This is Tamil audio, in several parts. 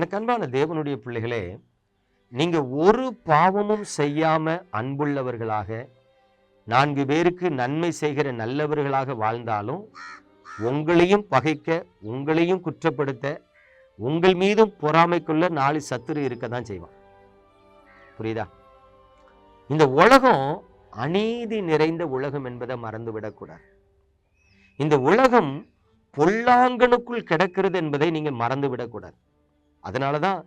எனக்கு அன்பான தேவனுடைய பிள்ளைகளே நீங்கள் ஒரு பாவமும் செய்யாம அன்புள்ளவர்களாக நான்கு பேருக்கு நன்மை செய்கிற நல்லவர்களாக வாழ்ந்தாலும் உங்களையும் பகைக்க உங்களையும் குற்றப்படுத்த உங்கள் மீதும் பொறாமைக்குள்ள நாலு சத்துரு இருக்க தான் செய்வான். புரியுதா? இந்த உலகம் அநீதி நிறைந்த உலகம் என்பதை மறந்துவிடக்கூடாது. இந்த உலகம் பொல்லாங்கனுக்குள் கிடக்கிறது என்பதை நீங்க மறந்துவிடக்கூடாது. அதனால தான்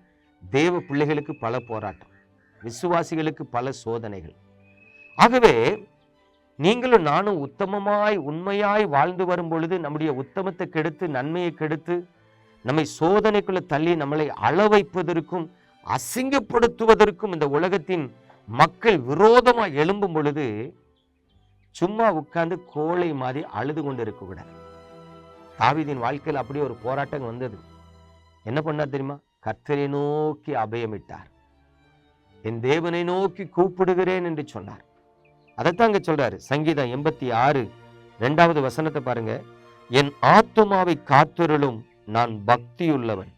தேவ பிள்ளைகளுக்கு பல போராட்டம் விசுவாசிகளுக்கு பல சோதனைகள். ஆகவே நீங்களும் நானும் உத்தமமாய் உண்மையாய் வாழ்ந்து வரும் பொழுது நம்முடைய உத்தமத்தை கெடுத்து நன்மையை கெடுத்து நம்மை சோதனைக்குள்ள தள்ளி நம்மளை அளவைப்பதற்கும் அசிங்கப்படுத்துவதற்கும் இந்த உலகத்தின் மக்கள் விரோதமாக எழும்பும் பொழுது சும்மா உட்கார்ந்து கோழை மாதிரி அழுது கொண்டு இருக்கக்கூடாது தாவிதின் வாழ்க்கையில் அப்படியே ஒரு போராட்டம் வந்தது. என்ன பண்ணார் தெரியுமா? கர்த்தரை நோக்கி அபயமிட்டார். என் தேவனை நோக்கி கூப்பிடுகிறேன் என்று சொன்னார். அதைத்தான் அங்கே சொல்றாரு. சங்கீதம் எண்பத்தி ஆறு ரெண்டாவது வசனத்தை பாருங்க. என் ஆத்துமாவை காத்துருளும் நான் பக்தியுள்ளவன்.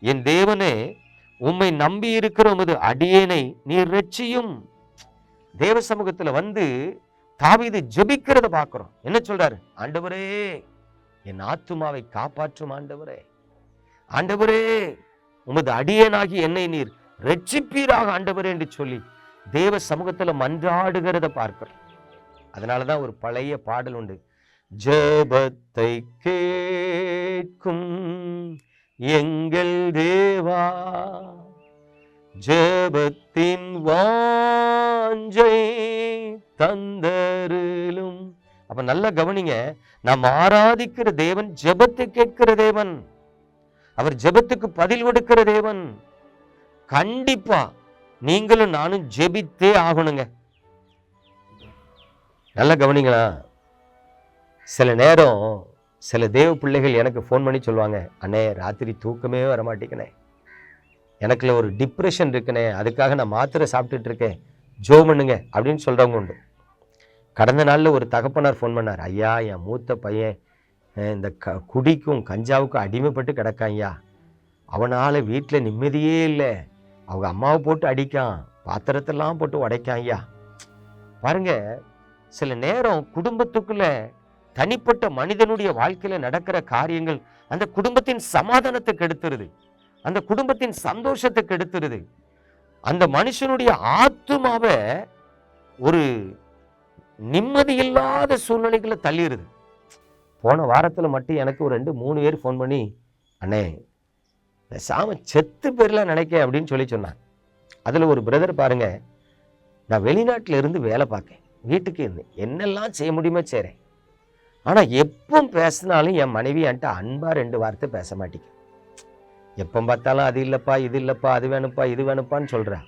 என் தேவனே உம்மை நம்பி இருக்கிற உமது அடியேனை நீர் ரட்சியும். தேவ சமூகத்துல வந்து தாவிது ஜெபிக்கிறத பார்க்குறோம். என்ன சொல்றாரு? ஆண்டவரே என் ஆத்துமாவை காப்பாற்றும் ஆண்டவரே. ஆண்டவரே உமது அடியனாகி என்னை நீர் ரட்சிப்பீராக ஆண்டவரே என்று சொல்லி தேவ சமூகத்துல மன்றாடுகிறத பார்க்கிறோம். அதனாலதான் ஒரு பழைய பாடல் உண்டு. ஜெபத்தை கேட்கும் எங்கள் தேவா ஜெபத்தின் வாஞ்சை தந்தருளும். அப்ப நல்லா கவனிங்க நாம் ஆராதிக்கிற தேவன் ஜபத்தை கேட்கிற தேவன். அவர் ஜெபத்துக்கு பதில் கொடுக்கிற தேவன். கண்டிப்பா நீங்களும் நானும் ஜெபித்தே ஆகணுங்க. நல்லா கவனிங்களா? சில நேரம் சில தேவ பிள்ளைகள் எனக்கு ஃபோன் பண்ணி சொல்லுவாங்க அண்ணே ராத்திரி தூக்கமே வர மாட்டேங்கண்ணே எனக்குல ஒரு டிப்ரெஷன் இருக்குண்ணே. அதுக்காக நான் மாத்திரை சாப்பிட்டுட்டு இருக்கேன். ஜோ பண்ணுங்க அப்படின்னு சொல்கிறவங்க உண்டு. கடந்த நாளில் ஒரு தகப்பனார் ஃபோன் பண்ணார். ஐயா என் மூத்த பையன் இந்த க குடிக்கும் கஞ்சாவுக்கும் அடிமைப்பட்டு கிடக்காய்யா. அவனால் வீட்டில் நிம்மதியே இல்லை. அவங்க அம்மாவை போட்டு அடிக்கான். பாத்திரத்தெல்லாம் போட்டு உடைக்காய்யா. பாருங்க சில நேரம் குடும்பத்துக்குள்ள தனிப்பட்ட மனிதனுடைய வாழ்க்கையில் நடக்கிற காரியங்கள் அந்த குடும்பத்தின் சமாதானத்தை கெடுத்துருது. அந்த குடும்பத்தின் சந்தோஷத்தை கெடுத்துருது. அந்த மனுஷனுடைய ஆத்துமாவை ஒரு நிம்மதி இல்லாத சூழ்நிலைகளை தள்ளிடுது போன வாரத்தில் மட்டும் எனக்கு ஒரு ரெண்டு மூணு பேர் ஃபோன் பண்ணி அண்ணே பேசாம செத்து பேர்லாம் நினைக்க அப்படின்னு சொல்லி சொன்னான் அதில் ஒரு பிரதர் பாருங்க நான் வெளிநாட்டில் இருந்து வேலை பார்க்கேன். வீட்டுக்கு இருந்து என்னெல்லாம் செய்ய முடியுமோ செய்கிறேன் ஆனால் எப்போ பேசினாலும் என் மனைவி என்கிட்ட அன்பாக ரெண்டு வார்த்தை பேச மாட்டேங்க எப்போ பார்த்தாலும் அது இல்லைப்பா இது இல்லைப்பா அது வேணும்ப்பா இது வேணும்ப்பான்னு சொல்கிறா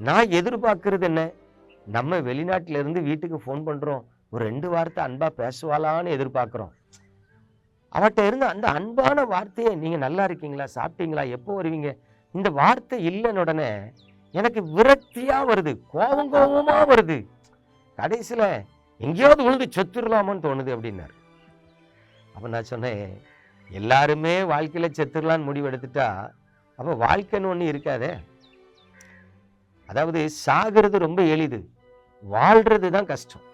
நான் எதிர்பார்க்கறது என்ன? நம்ம வெளிநாட்டிலேருந்து வீட்டுக்கு ஃபோன் பண்ணுறோம் ஒரு ரெண்டு வார்த்தை அன்பாக பேசுவாளான்னு எதிர்பார்க்குறோம். அவட்ட இருந்த அந்த அன்பான வார்த்தையை நீங்கள் நல்லா இருக்கீங்களா? சாப்பிட்டீங்களா? எப்போ வருவீங்க? இந்த வார்த்தை இல்லைன்னு உடனே எனக்கு விரக்தியாக வருது கோபம் கோபமாக வருது. கடைசியில் எங்கேயாவது விழுந்து செத்துடலாமான்னு தோணுது அப்படின்னாரு. அப்போ நான் சொன்னேன் எல்லாருமே வாழ்க்கையில் செத்துடலான்னு முடிவு எடுத்துட்டா அப்போ வாழ்க்கைன்னு ஒன்று இருக்காதே. அதாவது சாகிறது ரொம்ப எளிது வாழ்றது தான் கஷ்டம்.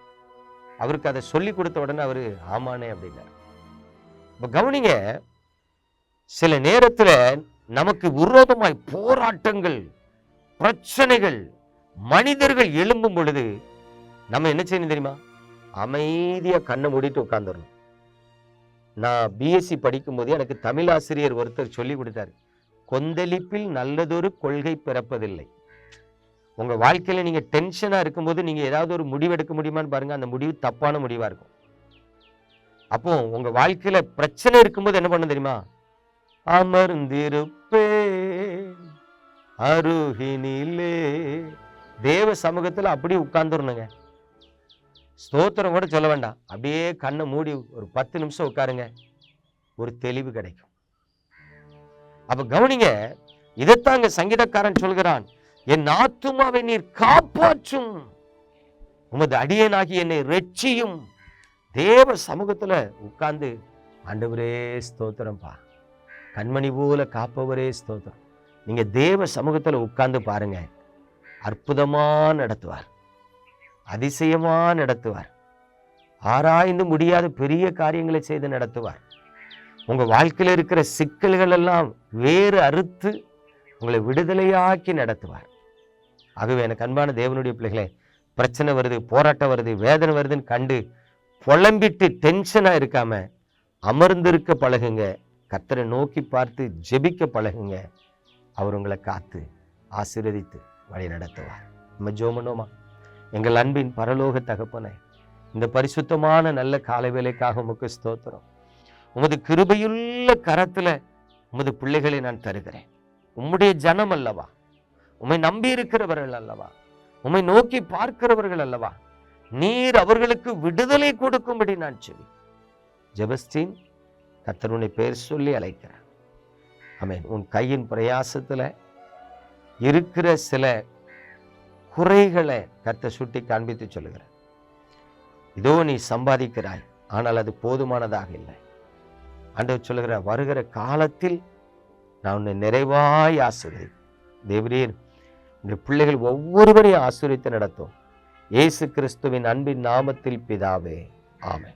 அவருக்கு அதை சொல்லி கொடுத்த உடனே அவர் ஆமானே அப்படின்னாரு. இப்போ கவனிங்க சில நேரத்தில் நமக்கு விரோதமாய் போராட்டங்கள் பிரச்சனைகள் மனிதர்கள் எழும்பும் பொழுது நம்ம என்ன செய்யணும் தெரியுமா? அமைதியா கண்ணை மூடிட்டு உட்காந்துடணும் நான் பிஎஸ்சி படிக்கும்போது எனக்கு தமிழ் ஆசிரியர் ஒருத்தர் சொல்லி கொடுத்தாரு கொந்தளிப்பில் நல்லதொரு கொள்கை பிறப்பதில்லை. உங்க வாழ்க்கையில நீங்க டென்ஷனா இருக்கும்போது நீங்க ஏதாவது ஒரு முடிவு எடுக்க முடியுமான்னு பாருங்க அந்த முடிவு தப்பான முடிவா இருக்கும். அப்போ உங்க வாழ்க்கையில பிரச்சனை இருக்கும்போது என்ன பண்ண தெரியுமா? அமர்ந்திருப்பே அருகினிலே. தேவ சமூகத்துல அப்படியே உட்கார்ந்துடணுங்க ஸ்தோத்திரம் கூட சொல்ல வேண்டாம். அப்படியே கண்ணை மூடி ஒரு பத்து நிமிஷம் உட்காருங்க. ஒரு தெளிவு கிடைக்கும். அப்ப கவனிங்க இதைத்தாங்க சங்கீதக்காரன் சொல்கிறான். என் ஆத்துமாவை நீர் காப்பாற்றும். உமது அடியனாகி என்னை ரட்சியும். தேவ சமூகத்தில் உட்கார்ந்து ஆண்டவரே ஸ்தோத்திரம்ப்பா கண்மணி போல காப்பவரே ஸ்தோத்திரம். நீங்கள் தேவ சமூகத்தில் உட்கார்ந்து பாருங்க. அற்புதமாக நடத்துவார். அதிசயமா நடத்துவார். ஆராய்ந்து முடியாத பெரிய காரியங்களை செய்து நடத்துவார். உங்கள் வாழ்க்கையில் இருக்கிற சிக்கல்கள் எல்லாம் வேறு அறுத்து உங்களை விடுதலையாக்கி நடத்துவார். ஆகவே எனக்கு அன்பான தேவனுடைய பிள்ளைகளே பிரச்சனை வருது போராட்டம் வருது வேதனை வருதுன்னு கண்டு புலம்பிட்டு டென்ஷனா இருக்காம அமர்ந்திருக்க பழகுங்க. கத்தரை நோக்கி பார்த்து ஜெபிக்க பழகுங்க. அவர் உங்களை காத்து ஆசீர்வதித்து வழி நடத்துவார். நம்ம ஜோமனோமா? எங்கள் அன்பின் பரலோக தகப்பனை இந்த பரிசுத்தமான நல்ல காலை வேலைக்காக உமக்கு ஸ்தோத்திரம். உமது கிருபையுள்ள கரத்துல உமது பிள்ளைகளை நான் தருகிறேன். உம்முடைய ஜனம் அல்லவா உம்மை நம்பி இருக்கிறவர்கள் அல்லவா? உம்மை நோக்கி பார்க்கிறவர்கள் அல்லவா? நீர் அவர்களுக்கு விடுதலை கொடுக்கும்படி நான் செவி ஜெபஸ்டீன் கத்தருனை பேர் சொல்லி அழைக்கிறேன் அமேன் உன் கையின் பிரயாசத்துல இருக்கிற சில குறைகளை கத்த சுட்டி காண்பித்து சொல்லுகிறேன் இதோ நீ சம்பாதிக்கிறாய் ஆனால் அது போதுமானதாக இல்லை. ஆண்டவர் சொல்லுகிற வருகிற காலத்தில் நான் உன்னை நிறைவாய் ஆசிரியர் தேவரீர் இந்த பிள்ளைகள் ஒவ்வொருவரையும் ஆசிரியத்து நடத்தும் இயேசு கிறிஸ்துவின் அன்பின் நாமத்தில் பிதாவே. ஆமென்.